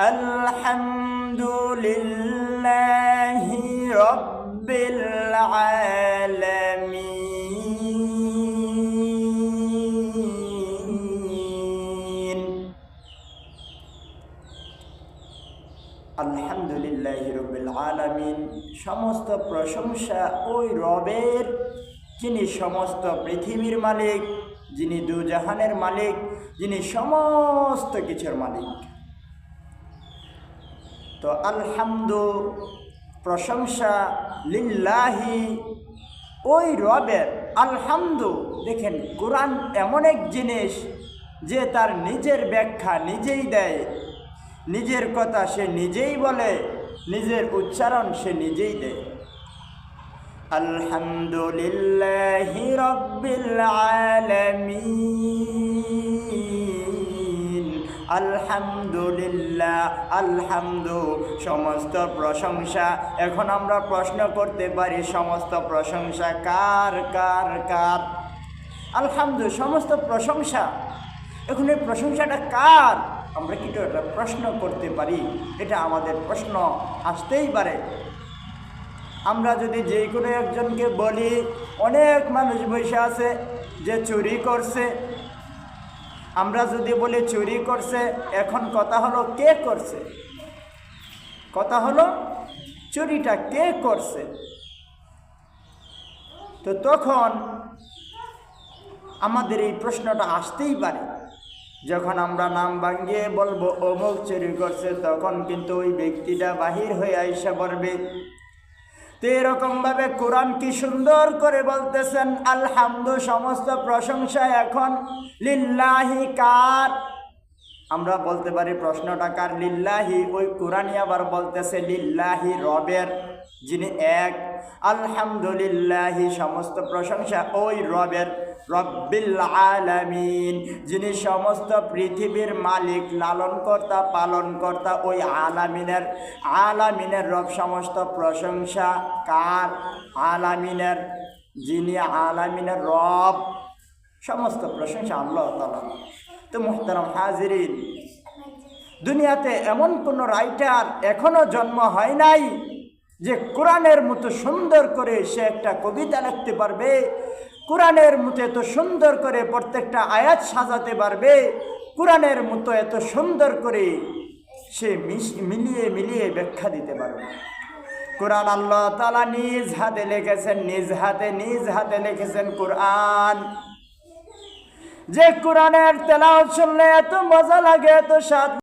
الحمد لله رب العالمين আলহামদুলিল্লাহ রবিল আলামিন সমস্ত প্রশংসা ওই রবের যিনি সমস্ত পৃথিবীর মালিক যিনি দুজাহানের মালিক যিনি সমস্ত কিছুর মালিক তো আলহামদু, প্রশংসা লিল্লাহি। ওই রবের আলহামদু, দেখেন কোরআন এমন এক জিনিস যে তার নিজের ব্যাখ্যা নিজেই দেয়। নিজের কথা সে নিজেই বলে, নিজের উচ্চারণ সে নিজেই দেয়। আলহামদুলিল্লাহি রব্বিল আলামিন। আলহামদুলিল্লাহ, আলহামদু, সমস্ত প্রশংসা। এখন আমরা প্রশ্ন করতে পারি, সমস্ত প্রশংসা কার কার কার? আলহামদু, সমস্ত প্রশংসা। এখন এই প্রশংসাটা কার? আমরা কিন্তু একটা প্রশ্ন করতে পারি, এটা আমাদের প্রশ্ন আসতেই পারে। আমরা যদি যে কোনো একজনকে বলি, অনেক মানুষ বসে আছে যে চুরি করছে আমরা যদি বলি চুরি করছে, এখন কথা হলো কে করছে? কথা হলো চুরিটা কে করছে? তো তখন আমাদের এই প্রশ্নটা আসতেই পারে। যখন আমরা নাম ভাঙিয়ে বলব, অমুক চুরি করছে, তখন কিন্তু ওই ব্যক্তিটা বাহির হয়ে আইসা পড়বে তো এরকমভাবে কোরআন কি সুন্দর করে বলতেছেন? আলহামদু, সমস্ত প্রশংসা এখন লিল্লাহি কার? আমরা বলতে পারি প্রশ্নটা কার? লিল্লাহি, ওই কোরআনই আবার বলতেছে লিল্লাহি রবের, যিনি এক আলহামদুলিল্লাহি, সমস্ত প্রশংসা ওই রবের রব্বিল আলামিন, যিনি সমস্ত পৃথিবীর মালিক, লালনকর্তা, পালনকর্তা, ওই আলামিনের আলামিনের রব সমস্ত প্রশংসা কার? আলামিনের, যিনি আলামিনের রব, সমস্ত প্রশংসা আল্লাহ তালা তো মুহতারাম হাজিরিন, দুনিয়াতে এমন কোনো রাইটার এখনও জন্ম হয় নাই যে কোরআনের মতো সুন্দর করে সে একটা কবিতা লিখতে পারবে, কোরআনের মতো এত সুন্দর করে প্রত্যেকটা আয়াত সাজাতে পারবে, কোরআনের মতো এত সুন্দর করে সে মিলিয়ে মিলিয়ে ব্যাখ্যা দিতে পারবে। কোরআন আল্লাহ তালা নিজ হাতে লিখেছেন, নিজ হাতে নিজ হাতে লিখেছেন কোরআন। যে কোরআনের তেলাওয়াত শুনলে এত মজা লাগে, এত স্বাদ